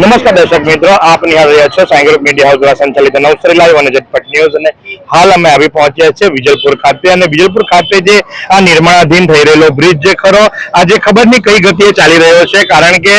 નમસ્કાર દર્શક મિત્રો, આપ નિહાળ રહ્યા છો સાંઈ ગ્રુપ મીડિયા હાઉસ દ્વારા સંચાલિત નવસરી લાઈવ અને ઝટપટ ન્યૂઝ અને હાલ અમે આવી પહોંચ્યા છે વિજલપુર ખાતે અને વિજલપુર ખાતે જે આ નિર્માણાધીન થઈ રહેલો બ્રિજ જે ખરો, આજે ખબર નહીં કઈ ગતિએ ચાલી રહ્યો છે, કારણ કે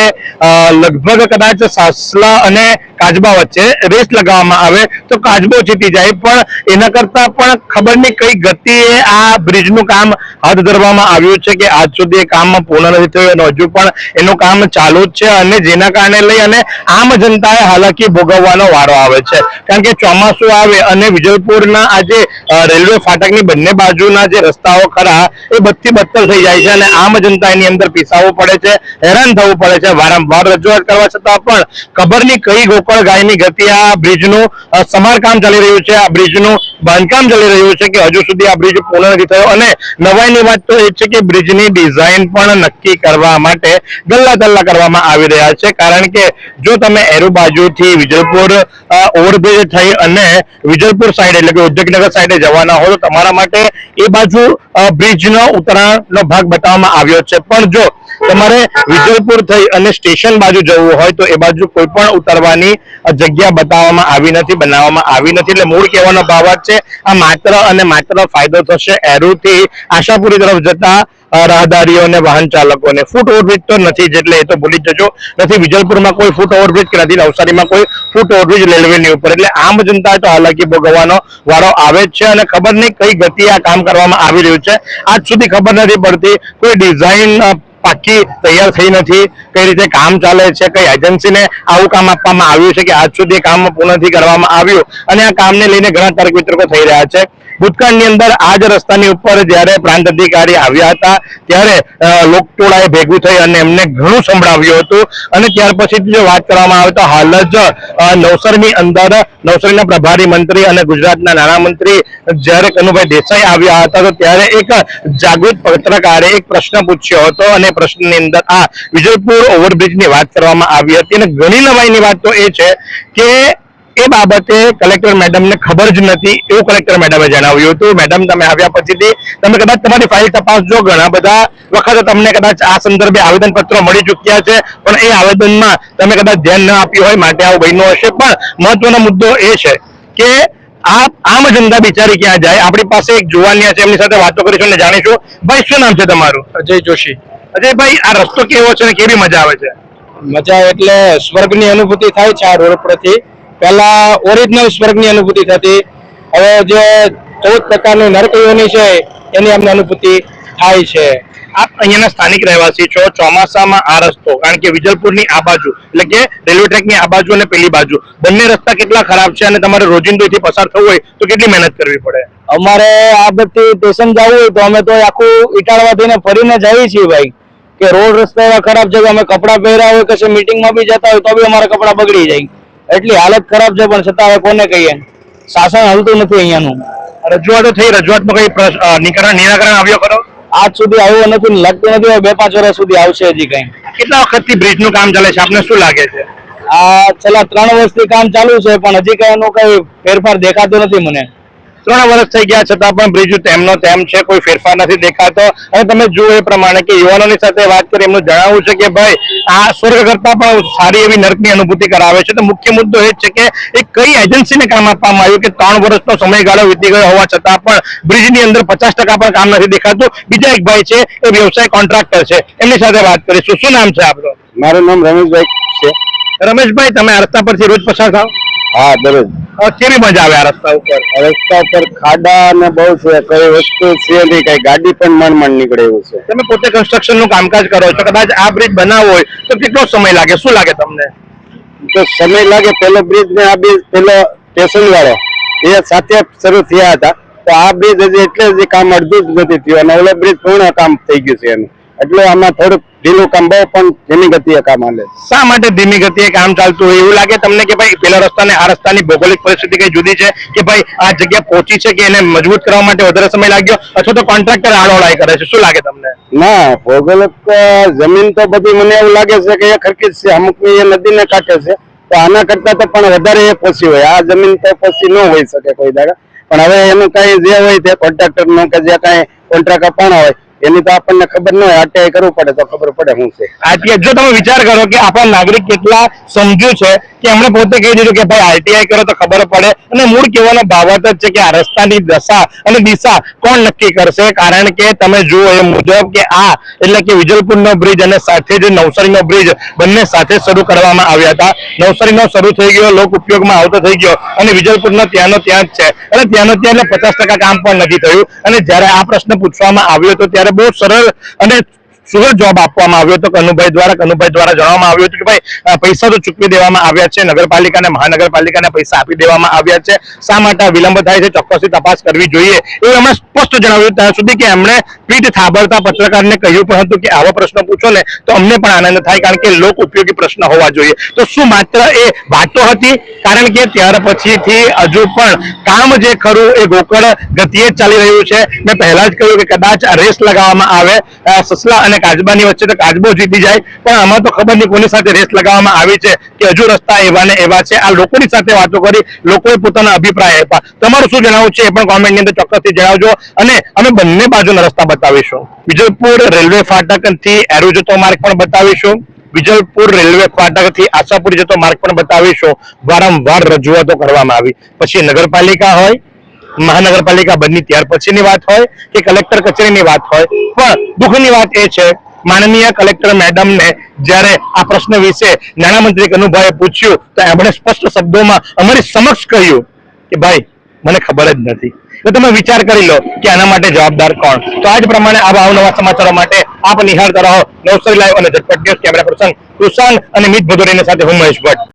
લગભગ કદાચ સાસલા અને કાજબા વચ્ચે રેસ લગાવવામાં આવે તો કાજબો જીતી જાય, પણ એના કરતા પણ ખબર નહીં કઈ ગતિએ આ બ્રિજનું કામ હાથ ધરવામાં આવ્યું છે કે આજ સુધી એ કામ પૂર્ણ નથી થયું અને હજુ પણ એનું કામ ચાલુ જ છે અને જેના કારણે લઈ અને આમ જનતાએ હાલાકી ભોગવવાનો વારો આવે છે. કારણ કે ચોમાસું આવે અને વિજયપુરના આ જે અ, રેલવે ફાટકની બંને બાજુના જે રસ્તાઓ ખરા એ બધી બદતર થઈ જાય છે અને આમ જનતા એની અંદર પીસાવવું પડે છે હેરાન થવું પડે છે. વારંવાર રજૂઆત કરવા છતાં પણ ખબરની કઈ ગોકળ ગાયની ગતિ આ બ્રિજનું સમારકામ ચાલી રહ્યું છે આ બ્રિજનું બાંધકામ ચાલી રહ્યું છે કે હજુ સુધી આ બ્રિજ પૂર્ણ નથી થયો. અને નવાઈની વાત તો એ છે કે બ્રિજની ડિઝાઇન પણ નક્કી કરવા માટે ગલ્લા દલ્લા કરવામાં આવી રહ્યા છે. કારણ કે જો તમે એરુ બાજુથી વિજયપુર અ, ઓવરબ્રિજ થઈ અને વિજલપુર સાઈડ એટલે કે ઉદ્યોગનગર સાઈડે જવાના હો તો તમારા માટે એ બાજુ બ્રિજનો ઉતરાણનો ભાગ બતાવવામાં આવ્યો છે. પણ જો તમારે વિજયપુર થઈ અને સ્ટેશન બાજુ જવું હોય તો એ બાજુ કોઈ પણ ઉતરવાની જગ્યા બતાવવામાં આવી નથી, બનાવવામાં આવી નથી. એટલે મૂળ કહેવાનો ભાવ છે, આ માત્ર અને માત્ર ફાયદો થશે એરુથી આશાપુરી તરફ જતા રાહદારીઓને, વાહન ચાલકોને. ફૂટ ઓવરબ્રિજ તો નથી જ એટલે એ તો ભૂલી જજો. નથી વિજલપુરમાં કોઈ ફૂટ ઓવરબ્રિજ કે નથી, નવસારીમાં કોઈ ફૂટ ઓવરબ્રિજ રેલવેની ઉપર. એટલે આમ જનતા તો હાલાકી ભોગવવાનો વારો આવે જ છે અને ખબર નહીં કઈ ગતિ આ કામ કરવામાં આવી રહ્યું છે. આજ સુધી ખબર નથી પડતી કોઈ ડિઝાઇન પાકી તૈયાર થઈ નથી, કઈ રીતે કામ ચાલે છે, કઈ એજન્સીને આવું કામ આપવામાં આવ્યું છે કે આજ સુધી કામ પૂર્ણથી કરવામાં આવ્યું. અને આ કામને લઈને ઘણા તર્ક વિતર્કો થઈ રહ્યા છે. ભૂતકાળની અંદર આ જ રસ્તાની ઉપર જ્યારે પ્રાંત અધિકારી આવ્યા હતા, ત્યારે લોકટોળાએ ભેગું થઈ અને એમને ઘણું સંભળાવ્યું હતું. અને ત્યાર પછી જો વાત કરવામાં આવે તો હાલ જ નવસરની અંદર, નવસરીના પ્રભારી મંત્રી અને ગુજરાતના નાણામંત્રી જ્યારે કનુભાઈ દેસાઈ આવ્યા હતા, તો ત્યારે એક જાગૃત પત્રકારે એક પ્રશ્ન પૂછ્યો હતો અને પ્રશ્નની અંદર આ વિજયપુર ઓવરબ્રિજની વાત કરવામાં આવી હતી. અને ઘણી નવાઈની વાત તો એ છે કે એ બાબતે કલેક્ટર મેડમને ખબર જ નથી એવું કલેક્ટર મેડમે જણાવ્યું હતું. મેડમ તમે આવ્યા પછીથી તમે કદાચ તમારી ફાઇલ તપાસજો ઘણા બધા વખત તમને કદાચ આ સંદર્ભે આવેદનપત્રો મળી ચૂક્યા છે પણ એ આવેદનમાં તમે કદાચ ધ્યાન ન આપ્યું હોય માટે આવું બન્યું હશે. પણ મહત્વનો મુદ્દો એ છે કે આ આમ જનતા બિચારી ક્યાં જાય? આપણી પાસે એક જુવાનિયા છે એમની સાથે વાતો કરીશું અને જાણીશું. ભાઈ શું નામ છે તમારું? અજય જોશી. અજયભાઈ આ રસ્તો કેવો છે ને કેવી મજા આવે છે? મજા એટલે સ્વર્ગની અનુભૂતિ થાય છે આ રોડ પરથી પહેલા ઓરિજિનલ સ્વર્ગની અનુભૂતિ થતી. હવે જે ચૌદ પ્રકારની નરકયોની છે એની અમને અનુભૂતિ થાય છે. આપ અહીંયાના સ્થાનિક રહેવાસી છો ચોમાસામાં આ રસ્તો કારણ કે વિજલપુરની આ બાજુ એટલે કે રેલવે ટ્રેકની આ બાજુ અને પેલી બાજુ બંને રસ્તા કેટલા ખરાબ છે અને તમારે રોજિંદો પસાર થવું હોય તો કેટલી મહેનત કરવી પડે? અમારે આ બધી સ્ટેશન જવું હોય તો અમે તો આખું ઇટાળવા થઈને ફરીને જઈએ છીએ ભાઈ. કે રોડ રસ્તા એવા ખરાબ છે કે અમે કપડાં પહેર્યા હોય કશે મીટિંગમાં બી જતા હોય તો બી અમારા કપડાં બગડી જાય. એટલી હાલત ખરાબ છે પણ છતાં હવે કોને કહીએ? શાસન હલતું નથી અહીંયાનું. રજૂઆતો થઈ રજૂઆતમાં કઈ નિકરણ નિરાકરણ આવ્યો ખરો? આજ સુધી આવ્યો નથી લગતું લાગતું નથી બે પાંચ વર્ષ સુધી આવશે હજી કઈ. કેટલા વખતથી બ્રિજનું કામ ચાલે છે? આપને શું લાગે છે? આ છેલ્લા ત્રણ વર્ષથી કામ ચાલુ છે પણ હજી કઈ એનું કઈ ફેરફાર દેખાતો નથી મને. ત્રણ વર્ષ થઈ ગયા છતાં પણ બ્રિજ તેમનો તેમ છે કોઈ ફેરફાર નથી દેખાતો. અને તમે જુઓ એ પ્રમાણે કે યુવાનોની સાથે વાત કરી એમનું જણાવવું છે કે ભાઈ આ સ્વર્ગ કરતા પણ સારી એવી નર્કની અનુભૂતિ કરાવે છે. તો મુખ્ય મુદ્દો એ છે કે એ કઈ એજન્સીને કામ આપવામાં આવ્યું કે ત્રણ વર્ષનો સમયગાળો વીતી ગયો હોવા છતાં પણ બ્રિજની અંદર પચાસ ટકા પણ કામ નથી દેખાતું. બીજા એક ભાઈ છે એ વ્યવસાય કોન્ટ્રાક્ટર છે. એમની સાથે વાત કરીશું. શું નામ છે આપણું મારું નામ રમેશભાઈ છે. રમેશભાઈ તમે આ રસ્તા પરથી રોજ પસાર થાવ? હા દરરોજ. કેવી મજા આવે આ રસ્તા ઉપર? રસ્તા ઉપર ખાડા ને બહુ છે કઈ વસ્તુ છે નહીં કઈ ગાડી પણ મન મન નીકળે એવું છે. તમે પોતે કન્સ્ટ્રક્શનનું કામકાજ કરો છો કદાચ આ બ્રિજ બનાવવો હોય તો કેટલો સમય લાગે? શું લાગે તમને? તો સમય લાગે પેલો બ્રિજ ને આ બ્રિજ પેલો સ્ટેશન વાળો. એ સાથે શરૂ થયા હતા. તો આ બ્રિજ હજી એટલે જ કામ અડધું જ નથી થયું અને ઓલો બ્રિજ પૂર્ણ કામ થઈ ગયું છે એનું. એટલે આમાં થોડુંક ઢીલું કામ બહુ પણ ધીમી ગતિએ કામ હાલે. શા માટે ધીમી ગતિએ કામ ચાલતું હોય? એવું લાગે તમને કે ભાઈ પેલા રસ્તાને આ રસ્તાની ભૌગોલિક પરિસ્થિતિ કઈ જુદી છે? કે ભાઈ આ જગ્યા પહોંચી છે કે એને મજબૂત કરવા માટે વધારે સમય લાગ્યો? અથવા તો કોન્ટ્રાક્ટર આડોળાઈ કરે છે? શું લાગે તમને? ના ભૌગોલિક જમીન તો બધી મને એવું લાગે છે કે એ ખરકી છે. અમુક એ નદીને કાંઠે છે. તો આના કરતા તો પણ વધારે એ પોસી હોય. આ જમીન તો પોસી ન હોઈ શકે કોઈ દાડા. પણ હવે એનું કઈ જે હોય તે કોન્ટ્રાક્ટરનું કે જે કઈ કોન્ટ્રાક્ટ આપવાના હોય એની તો આપણને ખબર ન હોય, આરટીઆઈ કરવું પડે તો ખબર પડે શું છે. આરટીઆઈ, જો તમે વિચાર કરો કે આપણા નાગરિક કેટલા સમજુ છે કે એમણે પોતે કહી દીધું કે ભાઈ આરટીઆઈ કરો તો ખબર પડે અને મૂળ કહેવાનો ભાવાર્થ જ છે કે આ રસ્તાની દશા અને દિશા કોણ નક્કી કરશે? કારણ કે તમે જુઓ એ મુજબ કે આ એટલે કે વિજલપુરનો બ્રિજ અને સાથે જ નવસારીનો બ્રિજ બંને સાથે શરૂ કરવામાં આવ્યા હતા. નવસારીનો શરૂ થઈ ગયો, લોક ઉપયોગમાં આવતો થઈ ગયો અને વિજલપુરનો ત્યાંનો ત્યાં જ છે. અને ત્યાંનો ત્યાં એટલે પચાસ કામ પણ નથી થયું. અને જ્યારે આ પ્રશ્ન પૂછવામાં આવ્યો હતો ત્યારે બહુ સરળ અને સુરત જવાબ આપવામાં આવ્યો હતો? કનુભાઈ દ્વારા કનુભાઈ દ્વારા જણાવવામાં આવ્યું હતું કે ભાઈ પૈસા તો ચૂકવી દેવામાં આવ્યા છે. નગરપાલિકાને, મહાનગરપાલિકાને પૈસા આપી દેવામાં આવ્યા છે. શા માટે વિલંબ થાય છે? ચોક્કસથી તપાસ કરવી જોઈએ. એ એમણે સ્પષ્ટ જણાવ્યું ત્યાં સુધી કે એમણે પીઠ થાબડતા પત્રકારને કહ્યું પણ હતું કે આવો પ્રશ્ન પૂછો ને તો અમને પણ આનંદ થાય કારણ કે લોક ઉપયોગી પ્રશ્ન હોવા જોઈએ. તો શું માત્ર એ વાતો હતી? કારણ કે ત્યાર પછીથી હજુ પણ કામ જે ખરું એ ગોકળ ગતિએ ચાલી રહ્યું છે. મેં પહેલા જ કહ્યું કે કદાચ રેસ લગાવવામાં આવે. સસલા અને કાચબાની વચ્ચે તો કાચબો જીતી જાય. પણ આમાં તો ખબર નહીં કોની સાથે રેસ લગાવવામાં આવી છે કે હજુ રસ્તા એવા ને એવા છે. આ લોકોની સાથે વાતો કરી લોકોએ પોતાના અભિપ્રાય આપ્યા. તમારું શું જણાવવું છે એ પણ કોમેન્ટની અંદર ચોક્કસથી જણાવજો. અને અમે બંને બાજુના રસ્તા બતાવીશું. વિજયપુર રેલવે ફાટકથી એરો જતો માર્ગ પણ બતાવીશું. વિજલપુર રેલવે ફાટકથી આશાપુર જતો માર્ગ પણ બતાવીશું. વારંવાર રજૂઆતો કરવામાં આવી. પછી નગરપાલિકા હોય મહાનગરપાલિકા બની ત્યાર પછીની વાત હોય કે કલેક્ટર કચેરીની વાત હોય. પણ દુઃખની વાત એ છે, માનનીય કલેક્ટર મેડમને જ્યારે આ પ્રશ્ન વિશે નાણામંત્રી કનુભાઈએ પૂછ્યું, તો એમણે સ્પષ્ટ શબ્દોમાં અમારી સમક્ષ કહ્યું કે ભાઈ, મને ખબર જ નથી. તો તમે વિચાર કરી લો કે આના માટે જવાબદાર કોણ. તો આજ પ્રમાણે આવા અવનવા સમાચારો માટે આપ નિહાળતા રહો. નવસારી લાઈવ અને Zatpat news camera person Krishan અને મિત ભદોરીની સાથે હું મહેશ ભટ્ટ.